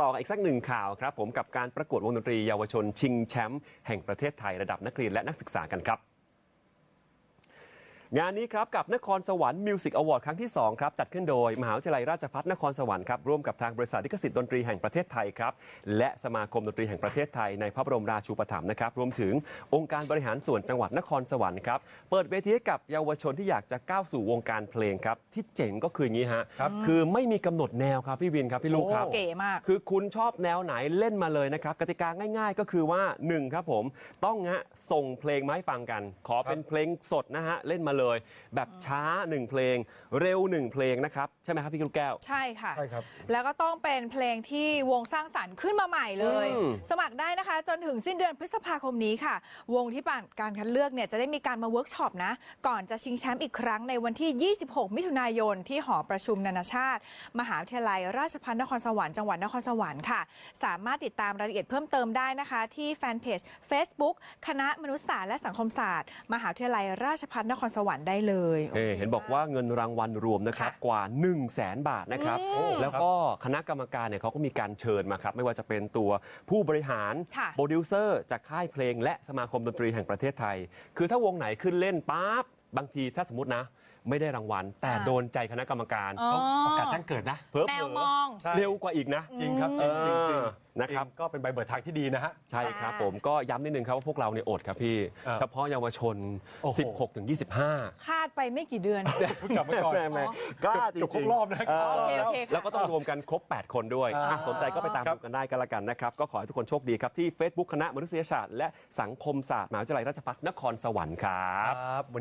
ต่อกันอีกสักหนึ่งข่าวครับผมกับการประกวดวงดนตรีเยาวชนชิงแชมป์แห่งประเทศไทยระดับนักเรียนและนักศึกษากันครับ งานนี้ครับกับนครสวรรค์มิวสิกอวอร์ดครั้งที่ 2 ครับ จัดขึ้นโดย มหาวิทยาลัยราชภัฏนครสวรรค์ครับ ร่วมกับทางบริษัทลิขสิทธิ์ดนตรีแห่งประเทศไทยครับ และสมาคมดนตรีแห่งประเทศไทยในพระบรมราชูปถัมภ์นะครับ รวมถึงองค์การบริหารส่วนจังหวัดนครสวรรค์ครับ เปิดเวทีให้กับเยาวชนที่อยากจะก้าวสู่วงการเพลงครับ ที่เจ๋งก็คืออย่างนี้ฮะครับคือไม่มีกำหนดแนวครับพี่วินครับพี่ลูกครับ เก๋มาก คือคุณชอบแนวไหนเล่นมาเลยนะครับกติกาง่ายๆ ก็คือว่า1ครับผมต้องฮะส่งเพลงมาให้ฟังกัน ขอเป็นเพลงสดนะฮะเล่นมาเลยแบบช้า 1 เพลง เร็ว 1 เพลงนะครับ ใช่ไหมครับพี่ลูกแก้ว ใช่ค่ะ ใช่ครับ แล้วก็ต้องเป็นเพลงที่วงสร้างสรรค์ขึ้นมาใหม่เลย อืม สมัครได้นะคะ จนถึงสิ้นเดือนพฤษภาคมนี้ค่ะ วงที่ผ่านการคัดเลือกเนี่ยจะได้มีการมาเวิร์กช็อปนะ ก่อนจะชิงแชมป์อีกครั้งในวันที่ 26 มิถุนายนที่หอประชุมนานาชาติ มหาวิทยาลัย ราชภัฏนครสวรรค์จังหวัดนครสวรรค์ค่ะ สามารถติดตามรายละเอียดเพิ่มเติมได้นะคะ ที่แฟนเพจ Facebook คณะมนุษยศาสตร์และสังคมศาสตร์ มหาวิทยาลัยราชภัฏนครสวรรค์ได้เลยเอ่อเห็นบอกว่าเงินรางวัลรวมนะครับค่ะกว่า 1 0 0 0 0แสนบาทนะครับอืมแล้วก็คณะกรรมการเนี่ยเขาก็มีการเชิญมาครับ ไม่ว่าจะเป็นตัวผู้บริหารค่ะ โปรดิวเซอร์จากค่ายเพลง และสมาคมดนตรีแห่งประเทศไทย คือถ้าวงไหนขึ้นเล่นปั๊บ บางทีถ้าสมมตินะ ไม่ได้รางวัล แต่อ่าโดนใจคณะกรรมการอ๋อ โอกาสแจ้งเกิดนะ เพิ่มแมวมอง ใช่ เร็วกว่าอีกนะ จริงครับจริงจริงจริงเออนะครับ จงก็เป็นใบเบิดทางที่ดีนะฮะ ใช่ครับค่ะผมก็ย้ำนิดนึงครับว่าพวกเราเนี่ยอดครับพี่อ่าเฉพาะเยาวชน โอ้โห 16ถึง25คาดไปไม่กี่เดือน เพิ่งกลับมาก่อน แม่แม่กล้าจริเกือบงครบรอบนะเออโอเคโอเคค่ะ แล้วก็ต้องรวมกันครบ 8 คนด้วยอ่า อะสนใจก็ไปตามครัดูบกันได้กันละกันนะครับ ก็ขอให้ทุกคนโชคดีครับ ที่ Facebook คณะมนุษยศาสตร์และสังคมศาสตร์มหาวิทยาลัยราชภัฏนครสวรรค์ครับ ครับวันนี้